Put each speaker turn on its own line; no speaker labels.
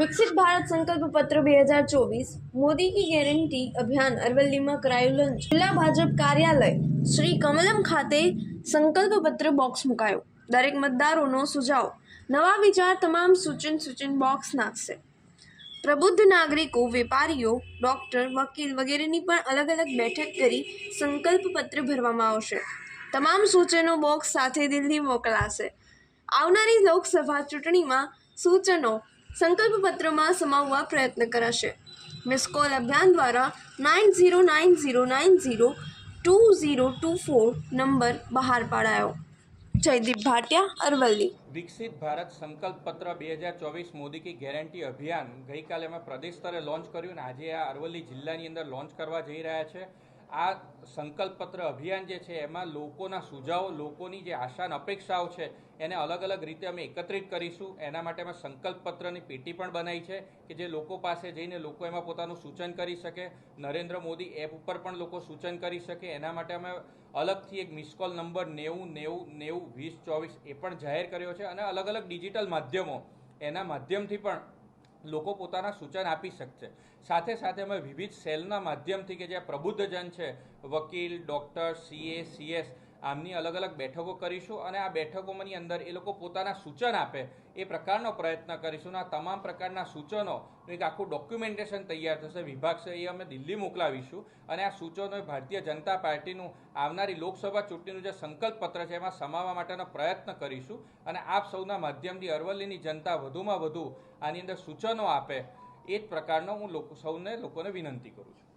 વિકસિત ભારત સંકલ્પ પત્ર બે હજાર ચોવીસ મોદી કી ગેરંટી અભિયાન અરવલ્લીમાં કરાયું લોન્ચ જિલ્લા ભાજપ કાર્યાલય શ્રી કમલમ ખાતે સંકલ્પ પત્ર બોક્સ મુકાયો. દરેક મતદારોનો સુઝાવ. નવા વિચાર તમામ સૂચન સૂચન બોક્સ નાખશે. પ્રબુદ્ધ નાગરિકો, વેપારીઓ ડોક્ટર વકીલ વગેરેની પણ અલગ અલગ બેઠક કરી સંકલ્પ પત્ર ભરવામાં આવશે. તમામ સૂચનો બોક્સ સાથે દિલ્હી મોકલાશે. આવનારી લોકસભા ચૂંટણીમાં સૂચનો સંકલ્પ પત્રમાં સમાવવા પ્રયત્ન કરાશે. મિસ કોલ અભિયાન દ્વારા nine zero nine zero nine zero two zero two four number બહાર પાડાયો. જયદીપ ભાટિયા, અરવલ્લી.
વિકસિત ભારત સંકલ્પ પત્ર બે હજાર ચોવીસ મોદી કી ગેરંટી અભિયાન ગઈકાલે અમે પ્રદેશ સ્તરે લોન્ચ કર્યું અને આજે આ અરવલ્લી જિલ્લાની અંદર લોન્ચ કરવા જઈ રહ્યા છે. આ સંકલ્પ પત્ર અભિયાન જે છે, એમાં લોકોના સુઝાવો, લોકોની જે આશા અને અપેક્ષાઓ છે, એને અલગ અલગ રીતે અમે એકત્રિત કરીશું. એના માટે અમે સંકલ્પ પત્રની પેટી પણ બનાવી છે કે જે લોકો પાસે જઈને લોકો એમાં પોતાનું સૂચન કરી શકે. નરેન્દ્ર મોદી એપ ઉપર પણ લોકો સૂચન કરી શકે. એના માટે અમે અલગથી એક મિસ કોલ નંબર નેવું નેવું નેવું, વીસ, ચોવીસ એ પણ જાહેર કર્યો છે. અને અલગ અલગ ડિજિટલ માધ્યમો એના માધ્યમથી પણ લોકો પોતાના સૂચન આપી શકશે. સાથે સાથે અમે વિવિધ સેલના માધ્યમથી કે જે પ્રબુદ્ધજન છે, વકીલ, ડૉક્ટર સીએ સીએસ આમની અલગ અલગ બેઠકો કરીશું અને આ બેઠકોની અંદર એ લોકો પોતાના સૂચન આપે. એ પ્રકારનો પ્રયત્ન કરીશું. અને આ તમામ પ્રકારના સૂચનો, એક આખું ડોક્યુમેન્ટેશન તૈયાર થશે. વિભાગ છે, એ અમે દિલ્હી મોકલાવીશું. અને આ સૂચનો ભારતીય જનતા પાર્ટીનું આવનારી લોકસભા ચૂંટણીનું જે સંકલ્પ પત્ર છે, એમાં સમાવવા માટેનો પ્રયત્ન કરીશું. અને આપ સૌના માધ્યમથી અરવલ્લીની જનતા વધુમાં વધુ આની અંદર સૂચનો આપે. એ જ પ્રકારનો હું સૌને લોકોને વિનંતી કરું છું.